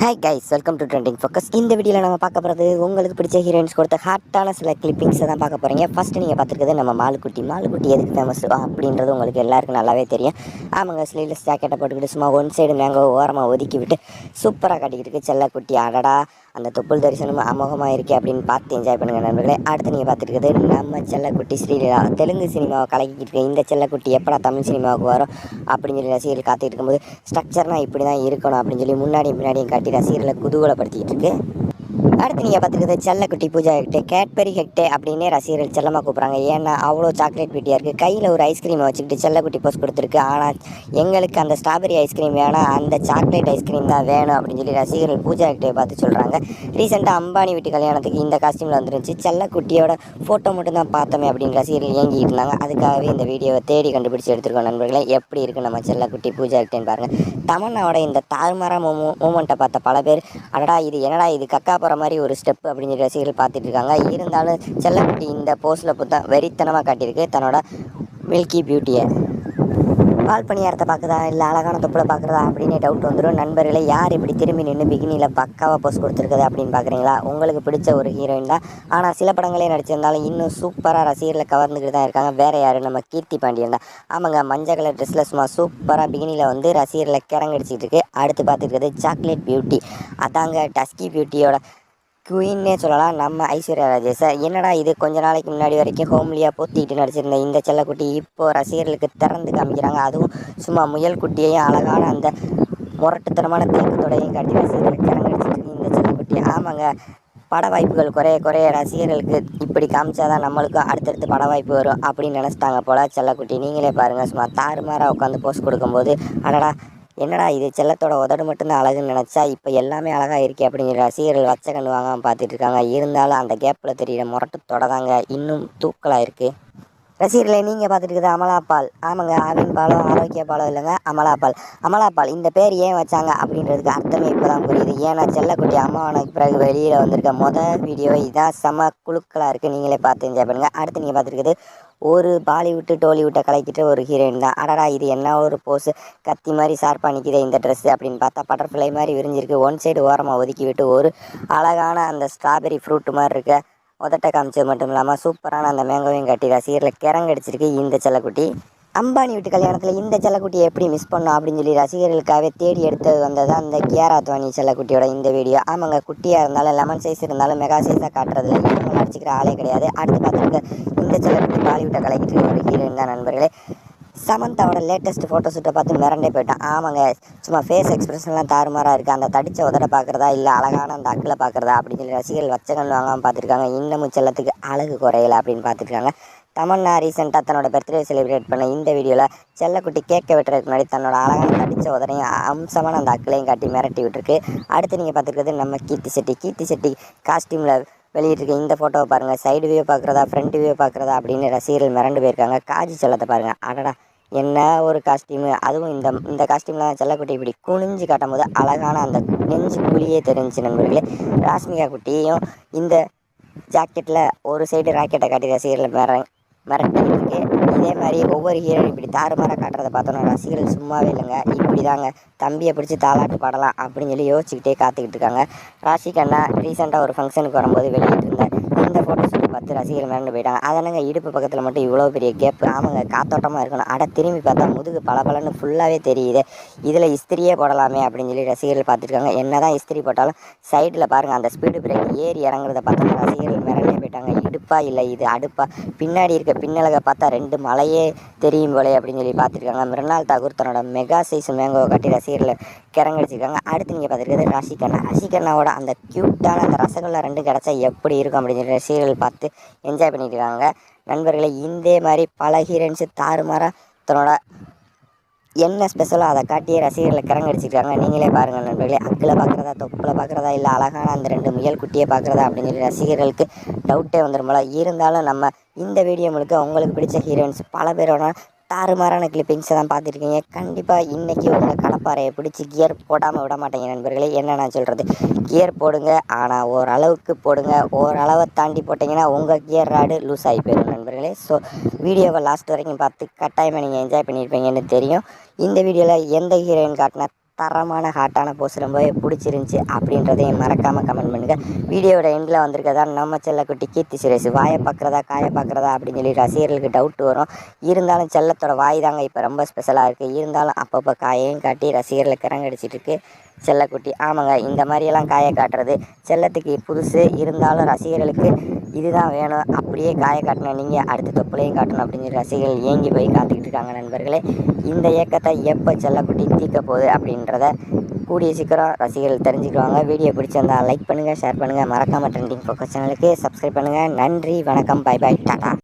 Hi guys welcome to trending focus இந்த வீடியோவில் நம்ம பார்க்க போகிறது உங்களுக்கு பிடிச்ச ஹீரோயின்ஸ் கொடுத்த ஹாட்டான சில கிளிப்பிங்ஸை தான் பார்க்க போகிறீங்க ஃபஸ்ட்டு நீங்கள் பார்த்துருக்கிறது நம்ம மாலுக்குட்டி. மாலுக்குட்டி எதுக்கு ஃபேமஸ் அப்படின்றது உங்களுக்கு எல்லாருக்கும் நல்லாவே தெரியும். ஆமாங்க ஸ்லீவ்லெஸ் ஜாக்கெட்டை போட்டுக்கிட்டு சும்மா ஒன் சைடு மேங்க ஓரமாக ஒதுக்கி விட்டு சூப்பராக கட்டிக்கிட்டு இருக்கு. செல்லக்குட்டி அடடா அந்த தொப்புள் தரிசனம் அமோகமாக இருக்கே அப்படின்னு பார்த்து என்ஜாய் பண்ணுங்கள் நண்பர்களே. அடுத்து நீங்கள் பார்த்துருக்கிறது நம்ம செல்லக்குட்டி ஸ்ரீலீலா. தெலுங்கு சினிமாவை கலக்கிக்கிட்டு இருக்க. இந்த செல்லக்குட்டி எப்படா தமிழ் சினிமாவுக்கு வரும்? அப்படின்னு சொல்லி ரசிகர்கள் காத்துட்டு இருக்கும்போது ஸ்ட்ரக்சர்னால் இப்படி தான் இருக்கணும் அப்படின்னு சொல்லி முன்னாடி முன்னாடியும் காட்டி ரசிகர்களை குதூகலப்படுத்திக்கிட்டு இருக்கு. அடுத்து நீங்கள் பார்த்துக்கிறது செல்லக்குட்டி பூஜா ஹெக்டே கேட்பரி ஹெக்டே அப்படின்னே ரசிகர்கள் செல்லமாக கூப்பிட்றாங்க. ஏன்னா அவ்வளோ சாக்லேட் வீட்டியாக இருக்குது கையில் ஒரு ஐஸ்கிரீமை வச்சுக்கிட்டு செல்லக்குட்டி போஸ்ட் கொடுத்துருக்கு. ஆனால் எங்களுக்கு அந்த ஸ்ட்ராபெரி ஐஸ்கிரீம் வேணாம். அந்த சாக்லேட் ஐஸ்கிரீம் தான் வேணும் அப்படின்னு சொல்லி ரசிகர்கள் பூஜா ஹெக்டே பார்த்து சொல்கிறாங்க ரீசெண்டாக அம்பானி வீட்டு கல்யாணத்துக்கு இந்த காஸ்டியூமில் வந்துருந்துச்சு. செல்லக்குட்டியோட ஃபோட்டோ மட்டும் தான் பார்த்தோமே அப்படின்னு ரசிகர்கள் ஏங்கி இருந்தாங்க. அதுக்காகவே இந்த வீடியோவை தேடி கண்டுபிடிச்சி எடுத்துருக்கோம் நண்பர்களே. எப்படி இருக்குது நம்ம செல்லக்குட்டி பூஜா ஹெக்டேன்னு பாருங்கள் தமன்னாவோட இந்த தாறுமாறா மூ மூமெண்ட்டை பார்த்த பல பேர் அடடா இது என்னடா இது? கக்கா போகிற மாதிரி ஒரு ஸ்டெப் அப்படின்னு சொல்லி ரசிகர்கள் பார்த்துட்டு இருக்காங்க இருந்தாலும் செல்லக்குட்டி இந்த போஸ்டில் புத்தா வெறித்தனமாக காட்டியிருக்கு. தன்னோட மில்கி பியூட்டியை பால் பணியாரத்தை பார்க்குதா? இல்லை அழகான தொப்பில் பார்க்குறதா? அப்படின்னு டவுட் வந்துடும் நண்பர்களே யார் இப்படி திரும்பி நின்று பிகினியில் பக்காவாக போஸ்ட் கொடுத்துருக்குது அப்படின்னு பார்க்குறீங்களா? உங்களுக்கு பிடிச்ச ஒரு ஹீரோயின் தான். ஆனால் சில படங்களே நடிச்சிருந்தாலும் இன்னும் சூப்பராக ரசிகர்களை கவர்ந்துக்கிட்டு தான் இருக்காங்க. வேறு யார்? நம்ம கீர்த்தி பாண்டியன் தான். ஆமாங்க மஞ்சள் கலர் ட்ரெஸ்ஸில் சும்மா சூப்பராக பிகினியில் வந்து ரசிகர்களை கிறங்கடிச்சிட்டு இருக்கு அடுத்து பார்த்துருக்குறது சாக்லேட் பியூட்டி அதாங்க டஸ்கி பியூட்டியோட குயின்னே சொல்லலாம் நம்ம ஐஸ்வர்யா ராஜேஷை. என்னடா இது கொஞ்ச நாளைக்கு முன்னாடி வரைக்கும் ஹோம்லியாக போத்திக்கிட்டு நடிச்சிருந்த இந்த செல்லக்குட்டி இப்போ ரசிகர்களுக்கு திறந்து காமிக்கிறாங்க. அதுவும் சும்மா முயல் குட்டியையும் அழகான அந்த முரட்டுத்தனமான தேக்கத்தோடையும் காட்டி ரசிகர்களுக்கு கிறங்கடிச்சிட்டு இந்த செல்லக்குட்டி. ஆமாங்க பட வாய்ப்புகள் குறைய குறைய ரசிகர்களுக்கு இப்படி காமிச்சாதான் நம்மளுக்கும் அடுத்தடுத்து பட வாய்ப்பு வரும் அப்படின்னு நினச்சிட்டாங்க போல செல்லக்குட்டி. நீங்களே பாருங்கள் சும்மா தாறுமாறாக உட்காந்து போஸ்ட் கொடுக்கும்போது அடடா என்னடா இது செல்லத்தோட உதடு மட்டும்தான் அழகுன்னு நினச்சா இப்போ எல்லாமே அழகாக இருக்கே அப்படிங்கிற ரசிகர்கள் வச்ச கண்ணு வாங்காமல் பார்த்துட்டு இருக்காங்க. இருந்தாலும் அந்த கேப்பில் தெரியிற முரட்டு தொடதாங்க இன்னும் தூக்கலாக இருக்குது ரசிகர்களை நீங்கள் பார்த்துட்டு இருக்குது அமலாப்பால் ஆமாங்க ஆவின் பாலம் ஆரோக்கிய பாலம் இல்லைங்க அமலாப்பால் அமலாப்பால் இந்த பேர் ஏன் வச்சாங்க அப்படின்றதுக்கு அர்த்தமே இப்போ தான் புரியுது. ஏன்னா செல்லக்குட்டி அம்மாவனுக்கு பிறகு வெளியில் வந்திருக்க மொதல் வீடியோ இதான். செம குழுக்களாக இருக்குது நீங்களே பார்த்து என்ஜாய் பண்ணுங்கள் அடுத்து நீங்கள் பார்த்துருக்குது ஒரு பாலிவுட்டு டோலிவுட்டை கலைக்கிட்ட ஒரு ஹீரோயின் தான். அடடா இது என்ன ஒரு போஸ் கத்தி மாதிரி ஷார்ப்பாக நிற்கிதே இந்த ட்ரெஸ்ஸு அப்படின்னு பார்த்தா பட்டர்ஃப்ளை மாதிரி விரிஞ்சிருக்கு. ஒன் சைடு ஓரமாக ஒதுக்கி விட்டு ஒரு அழகான அந்த ஸ்ட்ராபெரி ஃப்ரூட் மாதிரி இருக்க உதட்ட காமிச்சது மட்டும் இல்லாமல் சூப்பரான அந்த மேங்கோவையும் கட்டி ரசிகர்களை கிறங்கடிச்சிருக்கு இந்த செல்லக்குட்டி. அம்பானி வீட்டு கல்யாணத்தில் இந்த செல்லக்குட்டியை எப்படி மிஸ் பண்ணோம் அப்படின்னு சொல்லி ரசிகர்களுக்காகவே தேடி எடுத்தது வந்தது அந்த கியாரா துவானி செல்லக்குட்டியோட இந்த வீடியோ ஆமாங்க குட்டியாக இருந்தாலும் லெமன் சைஸ் இருந்தாலும் மெகா சைஸாக காட்டுறதுல இவங்க அடிச்சிக்கிற ஆளே கிடையாது. அடுத்து பார்த்துருக்க இந்த செல்லக்குட்டி பாலிவுட்டை கலக்கிட்டு ஒரு ஹீரோயின் தான் நண்பர்களே. சமந்தாவோட லேட்டஸ்ட் ஃபோட்டோஷூட்டை பார்த்து மிரண்டே போயிட்டான். ஆமாங்க சும்மா ஃபேஸ் எக்ஸ்பிரஷன்லாம் தாறுமாறாக இருக்குது அந்த தடிச்ச உதட பார்க்குறதா? இல்லை அழகான அந்த அக்கில் பார்க்குறதா? அப்படின்னு சொல்லி ரசிகர்கள் வச்சங்கள் வாங்காமல் பார்த்துருக்காங்க. இன்னமும் செல்லத்துக்கு அழகு குறையலை அப்படின்னு பார்த்துருக்காங்க. தமன்னா ரீசெண்டாக தன்னோட பர்த்டே செலிப்ரேட் பண்ண இந்த வீடியோவில் செல்லக்குட்டி கேட்க வெட்டுறதுக்கு முன்னாடி தன்னோட அழகான தடித்த உதனையும் அம்சமான அந்த அக்களையும் காட்டி மிரட்டி விட்டுருக்கு. அடுத்து நீங்கள் பார்த்துருக்கிறது நம்ம கீர்த்தி செட்டி. கீர்த்தி செட்டி காஸ்டியூமில் வெளியிட்டிருக்க இந்த ஃபோட்டோவை பாருங்கள் சைடு வியூ பார்க்குறதா ஃப்ரண்ட் வியூ பார்க்குறதா அப்படின்னு ரசிகர்கள் மிரண்டு போயிருக்காங்க. காஜி செல்லத்தை பாருங்கள் அடடா என்ன ஒரு காஸ்டியூமு அதுவும் இந்த இந்த காஸ்டியூமில் செல்லக்குட்டி இப்படி குனிஞ்சு காட்டும் போது அழகான அந்த நெஞ்சு குழியே தெரிஞ்சு நண்பர்களே. ராஷ்மிகா குட்டியும் இந்த ஜாக்கெட்டில் ஒரு சைடு ராக்கெட்டை காட்டி ரசிகர்களை மிர மிரட்டி இருக்கு. இதே மாதிரி ஒவ்வொரு ஹீரோயின் இப்படி தாறுமாறாக காட்டுறதை பார்த்தோன்னா ரசிகர்கள் சும்மாவே இல்லைங்க. இப்படி தாங்க தம்பியை பிடிச்சி தாளாட்டு பாடலாம் அப்படின்னு சொல்லி யோசிச்சுக்கிட்டே காத்துக்கிட்டு இருக்காங்க. ராஷிகண்ணா ரீசெண்டாக ஒரு ஃபங்க்ஷனுக்கு வரும்போது வெளியிட்டிருந்தேன் இந்த ஃபோட்டோ ஷூட் பார்த்து ரசிகர்கள் மிரண்டு போயிட்டாங்க. அதனாங்க இடுப்பு பக்கத்தில் மட்டும் இவ்வளோ பெரிய கேப் ஆமாங்க காத்தோட்டமாக இருக்கணும். அட திரும்பி பார்த்தா முதுகு பளபளன்னு ஃபுல்லாகவே தெரியுது. இதில் இஸ்திரியே போடலாமே அப்படின்னு சொல்லி ரசிகர்கள் பார்த்துருக்காங்க. என்ன தான் இஸ்திரி போட்டாலும் சைடில் பாருங்கள் அந்த ஸ்பீடு பிரேக் ஏறி இறங்குறத பார்த்தா ரசிகர்கள் மிரண்டே போயிட்டாங்க. இடுப்பா இல்லை இது அடுப்பாக பின்னாடி இருக்க பின்னலகை பார்த்தா ரெண்டு மலையே தெரியும் போலே அப்படின்னு சொல்லி பார்த்துருக்காங்க. மிருனால் தாகூர் தன்னோட மெகா சைஸ் மேங்கோவை கட்டி ரசிகர்களை கிறங்கடிச்சிருக்காங்க. அடுத்து நீங்கள் பார்த்துருக்கிறது ரசிகண்ணா ரசிகண்ணாவோட அந்த க்யூட்டான அந்த ரசகுல்லா ரெண்டு கிடச்சா எப்படி இருக்கும் அப்படின்னு சொல்லி ரசிகர்கள் பார்த்து என்ஜாய் பண்ணிட்டு இருக்காங்க நண்பர்களை இந்தே மாதிரி பல ஹீரோயின்ஸு தாறுமாறாக தன்னோட என்ன ஸ்பெஷலோ அதை காட்டியே ரசிகர்களை கிறங்கடிச்சிருக்காங்க நீங்களே பாருங்கள் நண்பர்களே அக்கில் பார்க்குறதா தொப்பில் பார்க்குறதா இல்லை அழகான அந்த ரெண்டு முயல் குட்டியை பார்க்குறதா அப்படின்னு சொல்லி ரசிகர்களுக்கு டவுட்டே வந்துடும் போல இருந்தாலும் நம்ம இந்த வீடியோ முழுக்க உங்களுக்கு பிடிச்ச ஹீரோயின்ஸ் பல பேரோட தாறுமாறான கிளிப்பிங்ஸை தான் பார்த்துருக்கீங்க. கண்டிப்பாக இன்றைக்கி உங்கள் கடப்பாறையை பிடிச்சி கியர் போடாமல் விட மாட்டேங்க நண்பர்களே. என்ன நான் சொல்கிறது கியர் போடுங்க. ஆனால் ஓரளவுக்கு போடுங்க. ஓரளவை தாண்டி போட்டிங்கன்னா உங்கள் கியர் ராடு லூஸ் ஆகி போயிடும் நண்பர்களே. ஸோ வீடியோவை லாஸ்ட் வரைக்கும் பார்த்து கட்டாயமாக நீங்கள் என்ஜாய் பண்ணியிருப்பீங்கன்னு தெரியும். இந்த வீடியோவில் எந்த ஹீரோயின் காட்டினா தரமான ஹாட்டான போஸ் ரொம்பவே பிடிச்சிருந்துச்சி அப்படின்றதையும் மறக்காமல் கமெண்ட் பண்ணுங்கள் வீடியோட எண்டில் வந்திருக்கதா நம்ம செல்லக்குட்டி கீர்த்தி சுரேஷ். வாயை பார்க்குறதா காயை பார்க்குறதா அப்படின்னு சொல்லி ரசிகர்களுக்கு டவுட் வரும். இருந்தாலும் செல்லத்தோட வாய் தாங்க இப்போ ரொம்ப ஸ்பெஷலாக இருக்குது இருந்தாலும் அப்பப்போ காயையும் காட்டி ரசிகர்களை கிறங்கடிச்சிட்டு இருக்கு செல்லக்குட்டி. ஆமாங்க இந்த மாதிரியெல்லாம் காயை காட்டுறது செல்லத்துக்கு புதுசு. இருந்தாலும் ரசிகர்களுக்கு இதுதான் வேணும். அப்படியே காயை காட்டணும் நீங்கள் அடுத்த தொப்புளையும் காட்டணும் அப்படின்னு சொல்லி ரசிகர்கள் ஏங்கி போய் காத்துக்கிட்டு இருக்காங்க நண்பர்களே. இந்த இயக்கத்தை எப்போ செல்லக்குட்டி தீர்க்க போகுது அப்படின்றத கூடிய சீக்கிரம் ரசிகர்கள் தெரிஞ்சுக்குவாங்க. வீடியோ பிடிச்சிருந்தால் லைக் பண்ணுங்கள் ஷேர் பண்ணுங்கள் மறக்காமல் ட்ரெண்டிங் ஃபோக்கஸ் சேனலுக்கு சப்ஸ்கிரைப் பண்ணுங்கள் நன்றி வணக்கம் பை பை டாடா.